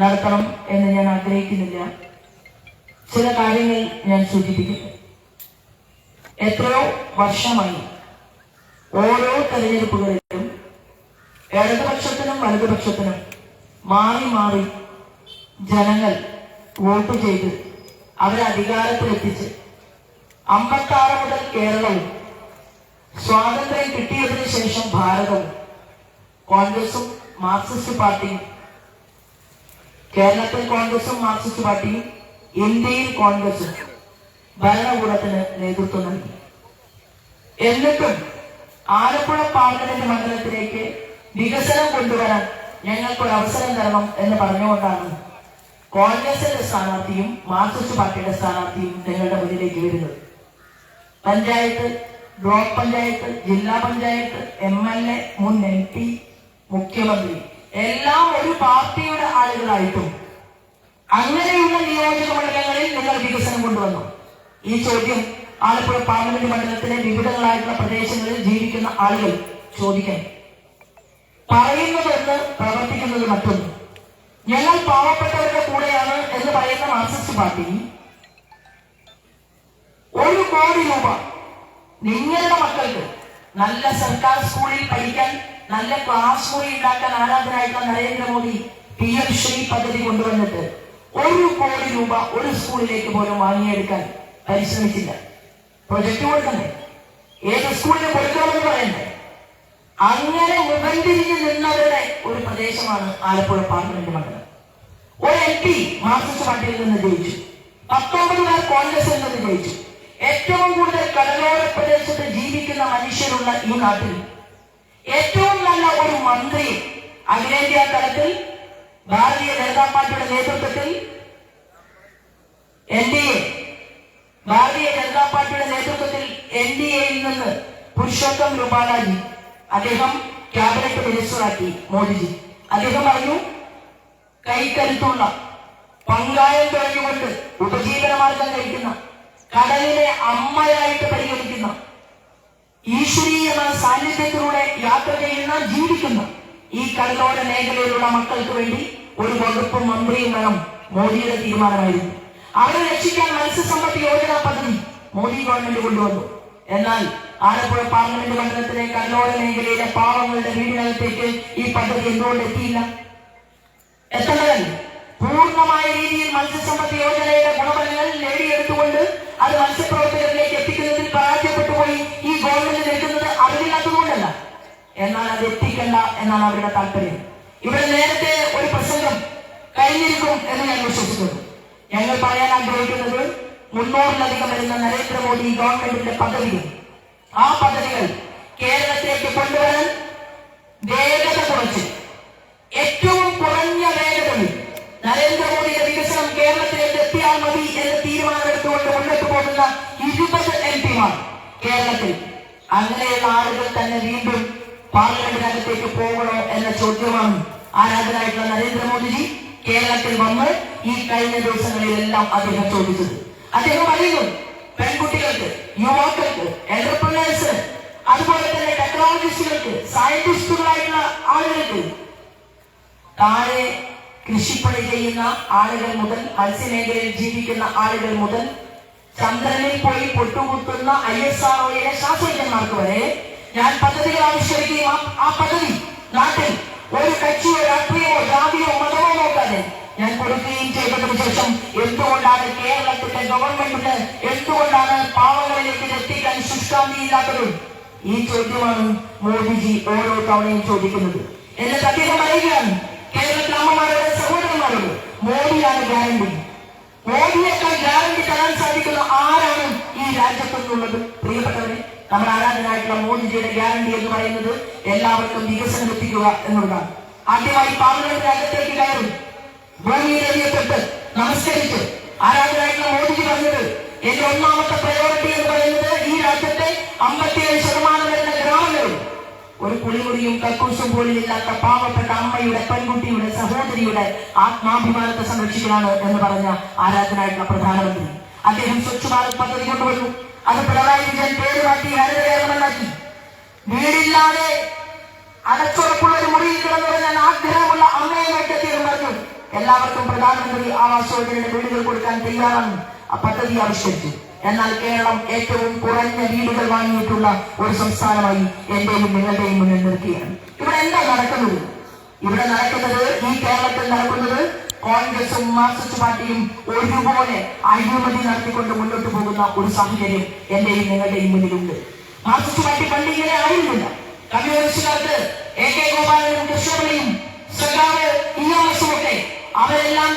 നടത്തണം എന്ന് ഞാൻ ആഗ്രഹിക്കുന്നില്ല. ചില കാര്യങ്ങൾ ഞാൻ സൂചിപ്പിക്കും. എത്രയോ വർഷമായി ഓരോ തെരഞ്ഞെടുപ്പുകളിലും ഇടതുപക്ഷത്തിനും വലതുപക്ഷത്തിനും മാറി മാറി ജനങ്ങൾ വോട്ട് ചെയ്ത് അവരെ അധികാരത്തിലെത്തിച്ച് അമ്പത്താറ് മുതൽ കേരളവും സ്വാതന്ത്ര്യം കിട്ടിയതിനു ശേഷം ഭാരതവും കോൺഗ്രസും മാർക്സിസ്റ്റ് പാർട്ടിയും കേരളത്തിൽ കോൺഗ്രസും മാർക്സിസ്റ്റ് പാർട്ടിയും ഇന്ത്യയിൽ കോൺഗ്രസും ഭരണകൂടത്തിന് നേതൃത്വം നൽകി. എന്നിട്ടും ആലപ്പുഴ പാർലമെന്റ് മണ്ഡലത്തിലേക്ക് വികസനം കൊണ്ടുവരാൻ ഞങ്ങൾക്കൊരു അവസരം തരണം എന്ന് പറഞ്ഞുകൊണ്ടാണ് കോൺഗ്രസിന്റെ സ്ഥാനാർത്ഥിയും മാർക്സിസ്റ്റ് പാർട്ടിയുടെ സ്ഥാനാർത്ഥിയും ഞങ്ങളുടെ മുന്നിലേക്ക് വരുന്നത്. പഞ്ചായത്ത് ബ്ലോക്ക് പഞ്ചായത്ത് ജില്ലാ പഞ്ചായത്ത് എം എൽ എ മുൻ എം പി മുഖ്യമന്ത്രി എല്ലാം ഒരു പാർട്ടിയുടെ ആളുകളായിട്ടും അങ്ങനെയുള്ള നിയോജക മണ്ഡലങ്ങളിൽ നിങ്ങൾ വികസനം കൊണ്ടുവന്നു. ഈ ചോദ്യം ആലപ്പുഴ പാർലമെന്റ് മണ്ഡലത്തിലെ വിവിധങ്ങളായിട്ടുള്ള പ്രദേശങ്ങളിൽ ജീവിക്കുന്ന ആളുകൾ ചോദിക്കണം. പറയുന്നതൊന്ന് പ്രവർത്തിക്കുന്നത് മറ്റൊന്ന്. ഞങ്ങൾ പാവപ്പെട്ടവരുടെ കൂടെയാണ് എന്ന് പറയുന്ന മാർക്സിസ്റ്റ് പാർട്ടി ഒരു കോടി രൂപ നിങ്ങളുടെ മക്കൾക്ക് നല്ല സർക്കാർ സ്കൂളിൽ പഠിക്കാൻ നല്ല ക്ലാസ് മുറി ഉണ്ടാക്കാൻ ആരാധനായിട്ടുള്ള നരേന്ദ്രമോദി പി എം ശ്രീ പദ്ധതി കൊണ്ടുവന്നിട്ട് ഒരു കോടി രൂപ ഒരു സ്കൂളിലേക്ക് പോലും വാങ്ങിയെടുക്കാൻ പരിശ്രമിച്ചില്ല. പ്രൊജക്ട് കൊടുക്കണ്ടേ? ഏത് സ്കൂളിന് കൊടുക്കണമെന്ന് പറയണ്ടേ? അങ്ങനെ മുഖം തിരിഞ്ഞ് നിന്നവരുടെ ഒരു പ്രദേശമാണ് ആലപ്പുഴ പാർലമെന്റ് മണ്ഡലം. ഒരു എം പി മാർക്സിസ്റ്റ് പാർട്ടിയിൽ നിന്ന് ജയിച്ചു. പത്തൊമ്പത് പേർ കോൺഗ്രസിൽ നിന്ന് ജയിച്ചു. ഏറ്റവും കൂടുതൽ കടലോര പ്രദേശത്ത് ജീവിക്കുന്ന മനുഷ്യരുള്ള ഈ നാട്ടിൽ ഏറ്റവും നല്ല ഒരു മന്ത്രി അഖിലേന്ത്യാ തലത്തിൽ ഭാരതീയ ജനതാ പാർട്ടിയുടെ നേതൃത്വത്തിൽ N D A Bharatiya Janata പാർട്ടിയുടെ നേതൃത്വത്തിൽ എൻ ഡി എയിൽ നിന്ന് പുരുഷോത്തം രൂപാലാജി അദ്ദേഹം ക്യാബിനറ്റ് മിനിസ്റ്ററാക്കി മോദിജി. അദ്ദേഹം പറഞ്ഞു കൈക്കരുത്തുള്ള പങ്കായം തുഴഞ്ഞുകൊണ്ട് ഉപജീവനമാർഗം കഴിക്കുന്ന കടലിനെ അമ്മയായിട്ട് പരിഗണിക്കുന്ന. ഈശ്വരീയമായ സാന്നിധ്യത്തിലൂടെ യാത്ര ചെയ്യുന്ന ജീവിക്കുന്ന. ഈ കടലോര മേഖലയിലുള്ള മക്കൾക്ക് വേണ്ടി ഒരു വകുപ്പ് മന്ത്രിയും വേണം. മോദിയുടെ തീരുമാനമായിരുന്നു. അവരെ രക്ഷിക്കാൻ മത്സ്യസമ്പത്ത് യോജന പദ്ധതി മോദി ഗവൺമെന്റ് കൊണ്ടുവന്നു. എന്നാൽ ആലപ്പുഴ പാർലമെന്റ് മണ്ഡലത്തിലെ കടലോര മേഖലയിലെ പാവങ്ങളുടെ വീടിനകത്തേക്ക് ഈ പദ്ധതി എന്തുകൊണ്ട് എത്തിയില്ല? എത്തേണ്ടതല്ലേ പൂർണമായ രീതിയിൽ മത്സ്യസമ്പത്ത് യോജനയുടെ ഗുണഫലങ്ങൾ നേടിയെടുത്തുകൊണ്ട് അത് മത്സ്യപ്രവർത്തകരിലേക്ക് എത്തിക്കുന്നതിൽ പരാജയപ്പെട്ടു പോയി ഈ ഗവൺമെന്റ് നിൽക്കുന്നത് അറിവില്ലാത്തതുകൊണ്ടല്ല. എന്നാൽ അത് എത്തിക്കണ്ട എന്നാണ് അവരുടെ താല്പര്യം. ഇവിടെ നേരത്തെ ഒരു പ്രസംഗം കഴിഞ്ഞിരിക്കും എന്ന് ഞാൻ വിശ്വസിക്കുന്നു. ഞങ്ങൾ പറയാൻ ആഗ്രഹിക്കുന്നത് മുന്നൂറിലധികം വരുന്ന നരേന്ദ്രമോദി ഗവൺമെന്റിന്റെ പദ്ധതികൾ. ആ പദ്ധതികൾ കേരളത്തിലേക്ക് കൊണ്ടുവരാൻ വേഗത കുറച്ച്. ഏറ്റവും കുറഞ്ഞ വേഗതയിൽ നരേന്ദ്രമോദിയുടെ വികസനം കേരളത്തിലേക്ക് എത്തിയാൽ മതി പോകുന്ന ഇരുപത് എം പിമാർ കേരളത്തിൽ. അങ്ങനെയുള്ള ആളുകൾ തന്നെ വീണ്ടും പാർലമെന്റിനകത്തേക്ക് പോകണോ എന്ന ചോദ്യമാണ് ആരാധനായിട്ടുള്ള നരേന്ദ്രമോദിജി കേരളത്തിൽ വന്ന് ഈ കഴിഞ്ഞ ദിവസങ്ങളിലെല്ലാം അദ്ദേഹം ചോദിച്ചത്. അദ്ദേഹം അറിയുന്നു പെൺകുട്ടികൾക്ക് യുവാക്കൾക്ക് എന്റർപ്രണേഴ്സ് അതുപോലെ തന്നെ ടെക്നോളജിസ്റ്റുകൾക്ക് സയന്റിസ്റ്റുകളായിട്ടുള്ള ആളുകൾക്ക് താഴെ കൃഷിപ്പണി ചെയ്യുന്ന ആളുകൾ മുതൽ മത്സ്യമേഖലയിൽ ജീവിക്കുന്ന ആളുകൾ മുതൽ ചന്ദ്രനിൽ പോയി പൊട്ടുകുത്തുന്ന ഐ എസ് ആർ ഒയിലെ ശാസ്ത്രജ്ഞന്മാർക്ക് വരെ ഞാൻ പദ്ധതികൾ ആവിഷ്കരിക്കുകയും ആ- പദ്ധതി നാട്ടിൽ ഒരു കക്ഷിയോ രാഷ്ട്രീയമോ ജാതിയോ മതമോ നോക്കാതെ ഞാൻ കൊടുക്കുകയും ചെയ്തതിനു ശേഷം എന്തുകൊണ്ടാണ് കേരളത്തിന്റെ ഗവൺമെന്റിന് എന്തുകൊണ്ടാണ് പാവങ്ങളിലേക്ക് എത്തിക്കാൻ ശുഷ്കാന്തിയില്ലാത്തത്? ഈ ചോദ്യമാണ് മോദിജി ഓരോ തവണയും ചോദിക്കുന്നത്. എന്നിട്ട് അദ്ദേഹം പറയുകയാണ്. കേരളത്തിലെ അമ്മമാരുടെ സഹോദരന്മാരോട് മോദിയാണ് ഗ്യാരണ്ടി മോദിയേക്കാൾ ഗ്യാരണ്ടി തരാൻ സാധിക്കുന്ന ആരാണ് ഈ രാജ്യത്തുനിന്നുള്ളത്? പ്രിയപ്പെട്ടവരെ നമ്മൾ ആരാധനായിട്ടുള്ള മോദിജിയുടെ ഗ്യാരണ്ടി എന്ന് പറയുന്നത് എല്ലാവർക്കും വികസനം എത്തിക്കുക എന്നുള്ളതാണ്. ആദ്യമായി പാർലമെന്റ് രാജ്യത്തേക്ക് കയറും ഭൂമിയിലെറിയെ തൊട്ട് നമസ്കരിച്ച് ആരാധനായിട്ടുള്ള മോദിജി പറഞ്ഞത് എന്റെ ഒന്നാമത്തെ പ്രയോറിറ്റി എന്ന് പറയുന്നത് ഈ രാജ്യത്തെ അമ്പത്തിയേഴ് ശതമാനം ഒരു കുളിമുറിയും കക്കൂസും പോലും ഇല്ലാത്ത പാവപ്പെട്ട അമ്മയുടെ പെൺകുട്ടിയുടെ സഹോദരിയുടെ ആത്മാഭിമാനത്തെ സംരക്ഷിക്കലാണ് എന്ന് പറഞ്ഞ ആരാധനായിട്ടുള്ള പ്രധാനമന്ത്രി. അദ്ദേഹം സ്വച്ഛ് ഭാരത് പദ്ധതി കൊണ്ടുവന്നു. അത് പിണറായി വിജയൻ പേര് മാറ്റി ഹരിത കേരളമെന്നാക്കി വീടില്ലാതെ അടച്ചുറപ്പുള്ള ഒരു മുറിയിൽ കിടന്നുറങ്ങാൻ ആഗ്രഹമുള്ള അമ്മയെ നോക്കി പറഞ്ഞു. എല്ലാവർക്കും പ്രധാനമന്ത്രി ആവാസ് യോജനയുടെ വീടുകൾ കൊടുക്കാൻ തയ്യാറാണ്. ആ പദ്ധതി ആവിഷ്കരിച്ചു. എന്നാൽ കേരളം ഏറ്റവും കുറഞ്ഞ വീടുകൾ വാങ്ങിയിട്ടുള്ള ഒരു സംസ്ഥാനമായി എന്റെയും നിങ്ങളുടെയും മുന്നിൽ നിർത്തിയാണ് ഇവിടെ എന്താ നടക്കുന്നത്? ഇവിടെ നടക്കുന്നത് ഈ കേരളത്തിൽ നടക്കുന്നത് കോൺഗ്രസും മാർക്സിസ്റ്റ് പാർട്ടിയും ഒരുപോലെ അഴിമതി നടത്തിക്കൊണ്ട് മുന്നോട്ട് പോകുന്ന ഒരു സാഹചര്യം എന്റെയും നിങ്ങളുടെയും മുന്നിലുണ്ട്. മാർക്സിസ്റ്റ് പാർട്ടി പണ്ട് ഇങ്ങനെ ആയിരുന്നില്ല. കമ്മ്യൂണിസ്റ്റുകാർക്ക് എ കെ ഗോപാലനും കൃഷ്ണപിള്ളയും സഖാവ് എസ് ഒക്കെ അവരെല്ലാം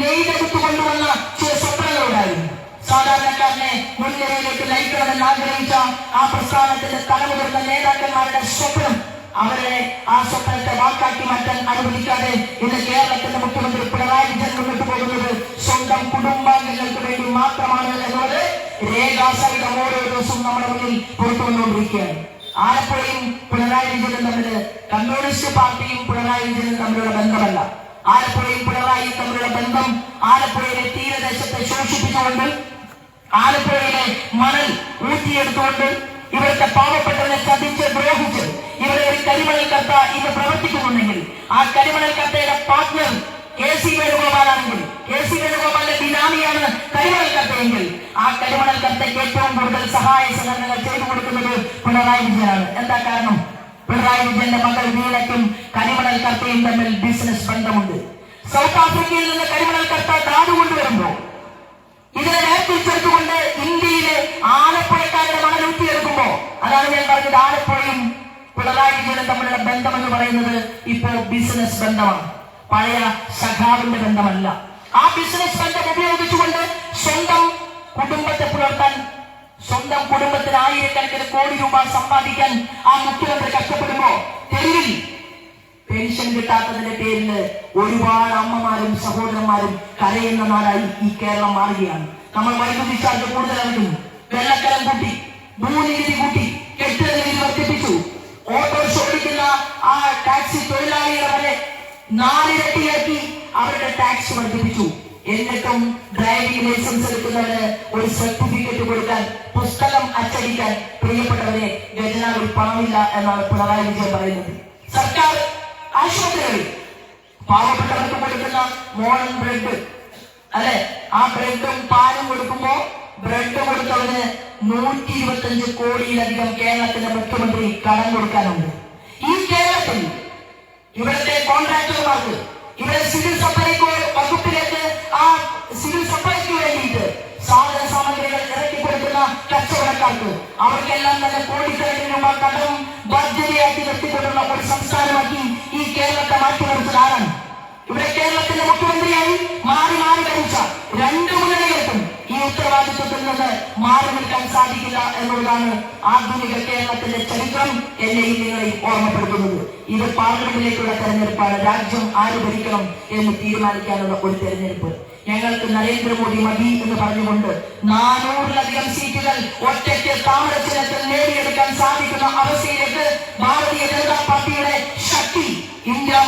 നെയ്തെടുത്തു കൊണ്ടുവന്ന ചില സ്വപ്നങ്ങളുണ്ടായിരുന്നു. സാധാരണക്കാരനെ മുൻനിരയിലേക്ക് നയിക്കണമെന്ന് ആഗ്രഹിച്ച ആ പ്രസ്ഥാനത്തിന്റെ തലമുതിർന്ന നേതാക്കന്മാരുടെ സ്വപ്നം അവരെ ആ സ്വപ്നത്തെ വാക്കാക്കി മാറ്റാൻ അനുവദിക്കാതെ ഇന്ന് കേരളത്തിന്റെ മുഖ്യമന്ത്രി പിണറായി വിജയൻ മുന്നിട്ട് പോകുന്നത് സ്വന്തം കുടുംബാംഗങ്ങൾക്ക് വേണ്ടി മാത്രമാണ് എന്നുള്ളത് രേഖാസഹിതം ഓരോ ദിവസവും നമ്മുടെ മുന്നിൽ പുറത്തു വന്നുകൊണ്ടിരിക്കുകയാണ്. ആലപ്പുഴയും പിണറായി വിജയനും തമ്മിൽ കമ്മ്യൂണിസ്റ്റ് പാർട്ടിയും പിണറായി വിജയനും തമ്മിലുള്ള ബന്ധമല്ല. ആലപ്പുഴയും പിണറായി തമ്മിലുള്ള ബന്ധം ആലപ്പുഴയിലെ തീരദേശത്തെ ശോഷിപ്പിച്ചുകൊണ്ട് ആലപ്പുഴയിലെ മണൽ ഊറ്റിയെടുത്തുകൊണ്ട് ഇവിടുത്തെ പാവപ്പെട്ടവനെ ചതിച്ച് ദ്രോഹിച്ച് ഇവിടെ ഒരു കരിമണൽ കത്ത ഇന്ന് പ്രവർത്തിക്കുന്നുണ്ടെങ്കിൽ ആ കരിമണൽ കത്തയുടെ പാർട്ട്ണർ കെ സി വേണുഗോപാലാണെങ്കിൽ കെ സി വേണുഗോപാലിന്റെ ബിനാമിയാണ് കരിമണൽ കത്തയെങ്കിൽ ആ കരിമണൽ കത്തയ്ക്ക് ഏറ്റവും കൂടുതൽ സഹായ സഹകരണങ്ങൾ ചെയ്തു കൊടുക്കുന്നത് പിണറായി വിജയനാണ്. എന്താ കാരണം? പിണറായി വിജയന്റെ മകൾ വീണയ്ക്കും കരിമണൽ കത്തയും തമ്മിൽ ബിസിനസ് ബന്ധമുണ്ട്. സൗത്ത് ആഫ്രിക്കയിൽ നിന്ന് കരിമണൽ കത്ത ധാതു കൊണ്ടുവരുമ്പോ ഇതിനെ വേർതിരിച്ചെടുത്തുകൊണ്ട് ഇന്ത്യയിലെ ആലപ്പുഴക്കാരുടെ മണൽ ഊറ്റിയെടുക്കുമ്പോ അതാണ് ഞാൻ പറഞ്ഞത് ആലപ്പുഴയും പിണറായി വിജയനും തമ്മിലുള്ള ബന്ധം എന്ന് പറയുന്നത് ഇപ്പോൾ ബിസിനസ് ബന്ധമാണ്. പഴയ സഖാവിന്റെ ബന്ധമല്ല. ആ ബിസിനസ് ബന്ധം ഉപയോഗിച്ചുകൊണ്ട് സ്വന്തം കുടുംബത്തെ പുലർത്താൻ സ്വന്തം കുടുംബത്തിന് ആയിരക്കണക്കിന് കോടി രൂപ സമ്പാദിക്കാൻ ആ മുഖ്യമന്ത്രി കഷ്ടപ്പെടുമ്പോ തെരുവിൽ പെൻഷൻ കിട്ടാത്തതിന്റെ പേരിൽ ഒരുപാട് അമ്മമാരും സഹോദരന്മാരും കരയുന്ന നാടായി ഈ കേരളം മാറുകയാണ്. നമ്മൾ വൈദ്യുതി ചാർജ് കൂടുതൽ അറിയുന്നു വെള്ളക്കരം കൂട്ടി ഭൂനികുതി കൂട്ടി കെട്ടിട നികുതി വർദ്ധിപ്പിച്ചു. ഓട്ടോറിക്ഷ ഓടിക്കുന്ന ആ ടാക്സി തൊഴിലാളികളെ നാലിരട്ടിയാക്കി അവരുടെ ടാക്സ് വർദ്ധിപ്പിച്ചു. എന്നിട്ടും ഡ്രൈവിംഗ് ലൈസൻസ് എടുക്കുന്നതിന് ഒരു സർട്ടിഫിക്കറ്റ് കൊടുക്കാൻ പുസ്തകം അച്ചടിക്കാൻ പ്രിയപ്പെട്ടവരെ ഗജനാവിൽ പണമില്ല എന്നാണ് പിണറായി വിജയൻ പറയുന്നത്. സർക്കാർ ആശുപത്രികളിൽ പാവപ്പെട്ടവർക്ക് കൊടുക്കുന്ന മോർണിംഗ് ബ്രെഡ്. അല്ലെ? ആ ബ്രെഡും പാലും കൊടുക്കുമ്പോ ബ്രെഡ് കൊടുത്തവന് നൂറ്റി ഇരുപത്തഞ്ച് കോടിയിലധികം കേരളത്തിന്റെ മുഖ്യമന്ത്രി കടം കൊടുക്കാനുണ്ട്. ഈ കേരളത്തിൽ ഇവിടുത്തെ കോൺട്രാക്ടർമാർക്ക് ഇവിടെ സിവിൽ സപ്ലൈകോ വകുപ്പിലേക്ക് ആ സിവിൽ സപ്ലൈക്ക് വേണ്ടിയിട്ട് സാധന സാമഗ്രികൾ ഇറക്കി കൊടുക്കുന്ന കച്ചവടക്കാർക്ക് അവർക്കെല്ലാം തന്നെ കോടിക്കണക്കിന് രൂപ കടം ബാധ്യതയാക്കി നിർത്തിക്കൊണ്ടുള്ള ഒരു സംസ്ഥാനമാക്കി ഈ കേരളത്തെ മാറ്റി നിർത്തുന്നത് ആരാണ് ഇവിടെ കേരളത്തിന്റെ മുഖ്യമന്ത്രിയായി മാറി മാറി ഭരിച്ച രണ്ട് മുന്നണികൾക്കും ഈ ഉത്തരവാദിത്വത്തിൽ നിന്ന് മാറി നിൽക്കാൻ സാധിക്കില്ല എന്നുള്ളതാണ് ആധുനിക കേരളത്തിന്റെ ചരിത്രം എന്നെയും നിങ്ങളെയും ഓർമ്മപ്പെടുത്തുന്നത്. ഇത് പാർലമെന്റിലേക്കുള്ള തെരഞ്ഞെടുപ്പാണ്. രാജ്യം ആര് ഭരിക്കണം എന്ന് തീരുമാനിക്കാനുള്ള ഒരു തെരഞ്ഞെടുപ്പ്. ഞങ്ങൾക്ക് നരേന്ദ്രമോദി മതി എന്ന് പറഞ്ഞുകൊണ്ട് നാനൂറിലധികം സീറ്റുകൾ ഒറ്റയ്ക്ക് താമരച്ചിലത്തിൽ നേടിയെടുക്കാൻ സാധിക്കുന്ന അവസ്ഥയിലേക്ക് ഭാരതീയ ജനതാ ഇന്ത്യ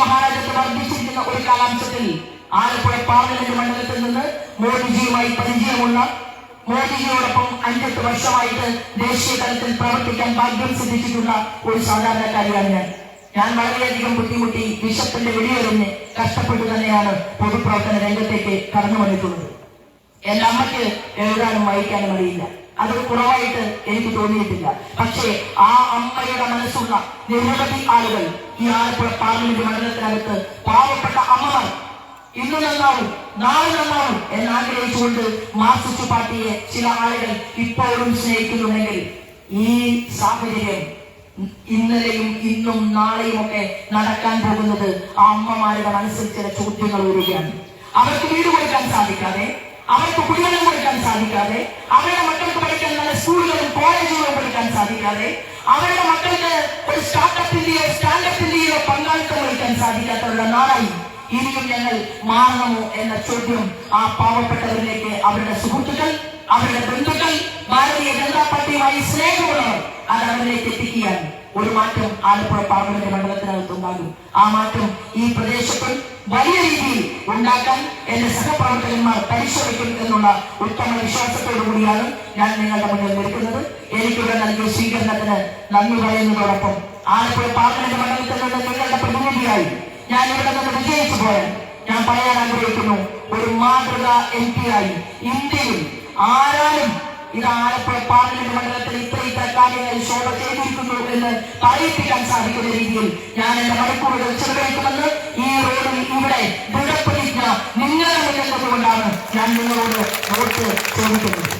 മഹാരാജ്യത്ത് വർദ്ധിച്ചിരിക്കുന്ന ഒരു കാലാംശത്തിൽ ആലപ്പുഴ പാർലമെന്റ് മണ്ഡലത്തിൽ നിന്ന് മോദിജിയുമായി പരിചയമുള്ള മോദിജിയോടൊപ്പം അഞ്ചെട്ട് വർഷമായിട്ട് ദേശീയ തലത്തിൽ പ്രവർത്തിക്കാൻ ഭാഗ്യം സിദ്ധിച്ചിട്ടുള്ള ഒരു സാധാരണക്കാരിയാണ് ഞാൻ. ഞാൻ വളരെയധികം ബുദ്ധിമുട്ടി വിശപ്പിന്റെ വെളിയെറിഞ്ഞ് കഷ്ടപ്പെട്ടു തന്നെയാണ് പൊതുപ്രവർത്തന രംഗത്തേക്ക് കടന്നു വന്നിട്ടുള്ളത്. എന്റെ അമ്മയ്ക്ക് എഴുതാനും വായിക്കാനും അറിയില്ല. അത് കുറവായിട്ട് എനിക്ക് തോന്നിയിട്ടില്ല. പക്ഷേ ആ അമ്മയുടെ മനസ്സുള്ള നിരവധി ആളുകൾ ഈ ആലപ്പുഴ പാർലമെന്റ് മണ്ഡലത്തിനകത്ത് പാവപ്പെട്ട അമ്മമാർ ഇന്ന് നന്നാവും നാളെ നന്നാവും എന്ന് ആഗ്രഹിച്ചുകൊണ്ട് മാർക്സിസ്റ്റ് പാർട്ടിയെ ചില ആളുകൾ ഇപ്പോഴും സ്നേഹിക്കുന്നുണ്ടെങ്കിൽ ഈ സാഹചര്യം ഇന്നലെയും ഇന്നും നാളെയും ഒക്കെ നടക്കാൻ പോകുന്നത് ആ അമ്മമാരുടെ മനസ്സിൽ ചില ചോദ്യങ്ങൾ വരികയാണ് അവർക്ക് വീട് കൊടുക്കാൻ സാധിക്കാതെ അവർക്ക് കുടിവെള്ളം കൊടുക്കാൻ സാധിക്കാതെ അവരുടെ മക്കൾക്ക് പഠിക്കാൻ നല്ല സ്കൂളുകളും കോളേജുകളും പഠിക്കാൻ സാധിക്കാതെ അവരുടെ മക്കൾക്ക് ഒരു സ്റ്റാർട്ടപ്പിന്റെയോ സ്റ്റാൻഡപ്പിന്റെയോ പങ്കാളിത്തം വഹിക്കാൻ സാധിക്കാത്തവരുടെ നാളായി ഇനിയും ഞങ്ങൾ മാറണമോ എന്ന ചോദ്യം ആ പാവപ്പെട്ടവരിലേക്ക് അവരുടെ സുഹൃത്തുക്കൾ അവരുടെ ബന്ധുക്കൾ ഭാരതീയ ജനതാ പാർട്ടിയുമായി സ്നേഹമുള്ളവർ അത് അവരിലേക്ക് എത്തിക്കുകയാണ് ഒരു മാറ്റം ആലപ്പുഴ പാർലമെന്റ് മണ്ഡലത്തിനകത്ത് ഉണ്ടാകും. ആ മാറ്റം ഈ പ്രദേശത്തും വലിയ രീതിയിൽ ഉണ്ടാക്കാൻ എന്റെ സഹപ്രവർത്തകന്മാർ പരിശ്രമിക്കും എന്നുള്ള ഉത്തമ വിശ്വാസത്തോടു കൂടിയാണ് ഞാൻ നിങ്ങളുടെ മുന്നിൽ നിൽക്കുന്നത്. എനിക്കിവിടെ നൽകിയ സ്വീകരണത്തിന് നന്ദി പറയുന്നതോടൊപ്പം ആലപ്പുഴ പാർലമെന്റ് മണ്ഡലത്തിൽ നിന്ന് നിങ്ങളുടെ പ്രതിനിധിയായി ഞാൻ ഇവിടെ നിന്ന് വിജയിച്ചു പോയാൽ ഞാൻ പറയാൻ ആഗ്രഹിക്കുന്നു ഒരു മാതൃക എം പി ആയി ഇന്ത്യയിൽ ആരാലും ഇത് ആലപ്പുഴ പാർലമെന്റ് മണ്ഡലത്തിൽ ഇത്ര ഇത്ര കാര്യങ്ങൾ ശോഭ ചെയ്തിരിക്കുന്നു എന്ന് പറയിപ്പിക്കാൻ സാധിക്കുന്ന രീതിയിൽ ഞാൻ എന്റെ മണിക്കൂറുകൾ ചെലവഴിക്കുമെന്ന് ഈ റോഡിൽ ഇവിടെ ദൃഢപ്രതിജ്ഞ നിങ്ങളുടെ മുന്നിൽ നിന്നുകൊണ്ടാണ് ഞാൻ നിങ്ങളോട് വോട്ട് ചോദിക്കുന്നത്.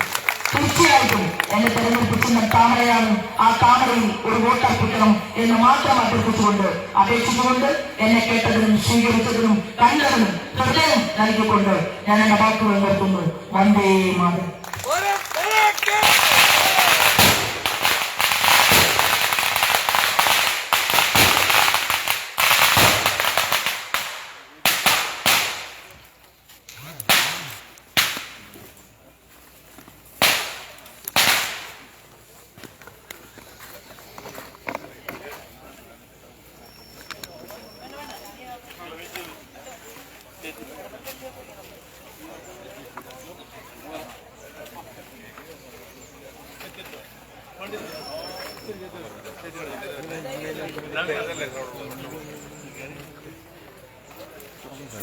തീർച്ചയായിട്ടും എന്നെ തെരഞ്ഞെടുപ്പ് ചിഹ്നം താമരയാണ്. ആ താമരയിൽ ഒരു വോട്ട് അർപ്പിക്കണം എന്ന് മാത്രം അഭ്യർത്ഥിച്ചുകൊണ്ട് അപേക്ഷിച്ചുകൊണ്ട് എന്നെ കേട്ടതിനും സ്വീകരിച്ചതിനും കണ്ടതിനും ഹൃദയം നൽകിക്കൊണ്ട് ഞാൻ എന്റെ വാക്കുകൾ നിർത്തുന്നു വന്ദേ മാതരം.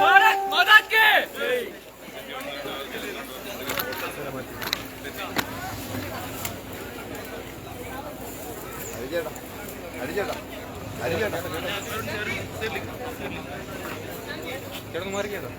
भारत माता के അരിച്ചേട്ടാ അരിച്ചേട്ടാ അരിച്ചേട്ടാ ചേട്ടൻ മാറിക്കേട്ടോ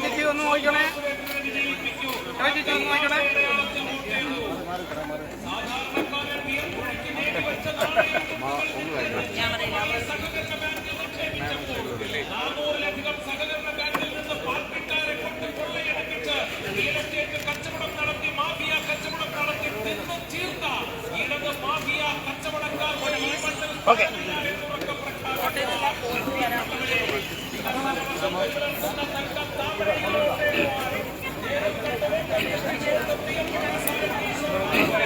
ചേച്ചി ഒന്ന് നോക്കണേ ചേച്ചി ഒന്ന് നോക്കണേ Okay.